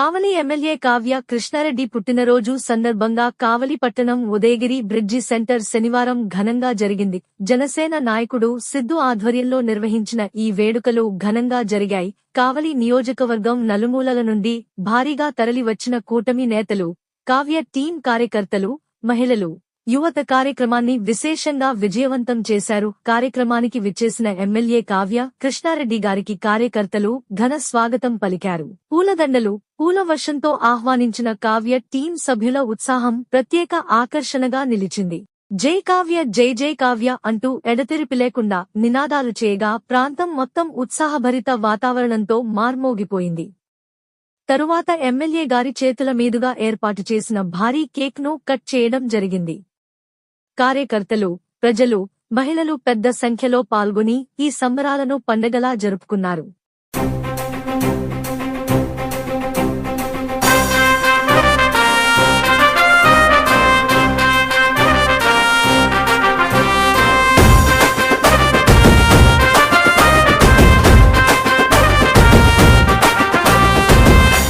కావలి MLA Kavya Krishna Reddy పుట్టినరోజు సందర్భంగా కావలి పట్టణం ఉదయగిరి బ్రిడ్జి సెంటర్ శనివారం ఘనంగా జరిగింది. జనసేన నాయకుడు సిద్దు ఆధ్వర్యంలో నిర్వహించిన ఈ వేడుకలు ఘనంగా జరిగాయి. కావలి నియోజకవర్గం నలుమూలల నుండి భారీగా తరలివచ్చిన కూటమి నేతలు కావ్య టీం కార్యకర్తలు మహిళలు యువత కార్యక్రమాన్ని విశేషంగా విజయవంతం చేశారు. కార్యక్రమానికి విచ్చేసిన ఎమ్మెల్యే కావ్య కృష్ణారెడ్డి గారికి కార్యకర్తలు ఘన స్వాగతం పలికారు. పూలదండలు పూల వర్షంతో ఆహ్వానించిన కావ్య టీం సభ్యుల ఉత్సాహం ప్రత్యేక ఆకర్షణగా నిలిచింది. జై కావ్య జై జై కావ్య అంటూ ఎడతెరిపి లేకుండా నినాదాలు చేయగా ప్రాంతం మొత్తం ఉత్సాహభరిత వాతావరణంతో మార్మోగిపోయింది. తరువాత ఎమ్మెల్యే గారి చేతుల మీదుగా ఏర్పాటు చేసిన భారీ కేక్ను కట్ చేయడం జరిగింది. కార్యకర్తలు ప్రజలు మహిళలు పెద్ద సంఖ్యలో పాల్గొని ఈ సంబరాలను పండగలా జరుపుకున్నారు.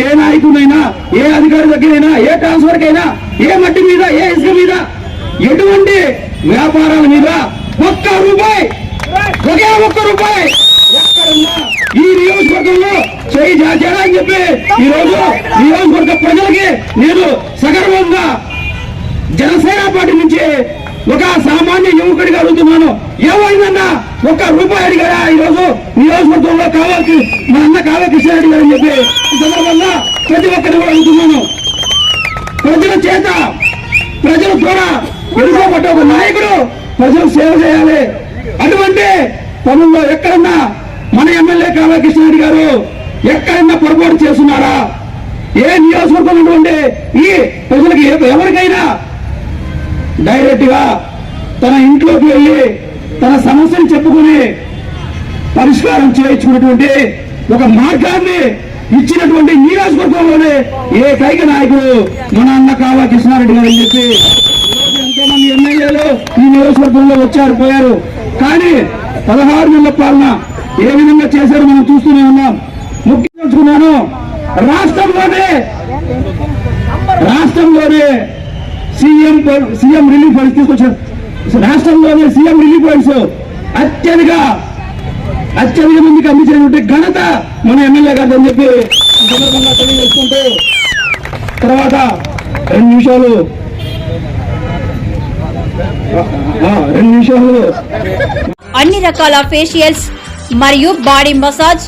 ఏ నాయకుడైనా ఏ అధికారి దగ్గరైనా ఏ ట్రాన్స్ఫర్ కైనా ఏ మట్టి మీద ఏ ఇసుక మీద ఎటువంటి వ్యాపారాల మీద ఒక్క రూపాయి ఒకే ఒక్క రూపాయి ఈ నియోజకవర్గంలో చేయి చాచారా అని చెప్పి ఈ రోజు నియోజకవర్గ ప్రజలకి నేను సగర్వంగా జనసేన పార్టీ నుంచి ఒక సామాన్య యువకుడిగా అడుగుతున్నాను. ఏమైందన్నా? ఒక్క రూపాయి అడిగారా? ఈ రోజు నియోజకవర్గంలో కావాలి మా అన్న కావ్య కృష్ణారెడ్డి గారు అని చెప్పి ఈ సందర్భంగా ప్రతి ఒక్కరిని కూడా అడుగుతున్నాను. ప్రజల చేత ప్రజల ద్వారా ఎన్నుకోబడ్డ ఒక నాయకుడు ప్రజలు సేవ చేయాలి. అటువంటి పనుల్లో ఎక్కడన్నా మన ఎమ్మెల్యే కావ్య కృష్ణారెడ్డి గారు ఎక్కడన్నా పొరపాటు చేస్తున్నారా? ఏ నియోజకవర్గం ఉన్నటువంటి ఈ ప్రజలకి ఎవరికైనా డైరెక్ట్గా తన ఇంట్లోకి వెళ్ళి తన సమస్యను చెప్పుకుని పరిష్కారం చేయించుకున్నటువంటి ఒక మార్గాన్ని ఇచ్చినటువంటి నియోజకవర్గంలోనే ఏకైక నాయకుడు మన అన్న కావా కృష్ణారెడ్డి గారు అని చెప్పి ఎంతో మంది ఎమ్మెల్యేలు ఈ నియోజకవర్గంలో వచ్చారు పోయారు. కానీ పదహారు నెలల పాలన ఏ విధంగా చేశారో మనం చూస్తూనే ఉన్నాం. ముఖ్యంచుకున్నాను రాష్ట్రంలోనే రాష్ట్రంలోనే సీఎం సీఎం రిలీఫ్ ఫండ్స్ తీసుకొచ్చారు. రాష్ట్రంలోనే సీఎం రిలీఫ్ ఫండ్స్ అత్యధిక అత్యధిక మందికి అందించినటువంటి ఘనత మన ఎమ్మెల్యే గారు అని చెప్పి సందర్భంగా తెలియజేసుకుంటూ తర్వాత రెండు నిమిషాలు. రెండు నిమిషాలు. అన్ని రకాల ఫేషియల్స్ మరియు బాడీ మసాజ్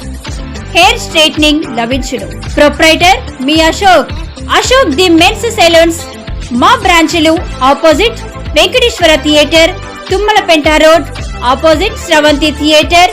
హెయిర్ స్ట్రైట్నింగ్ లభించును. Proprietor me Ashok. Ashok the men's salons మా బ్రాంచ్లు opposite Venkateswara theatre Tummalapenta road opposite Sravanthi theatre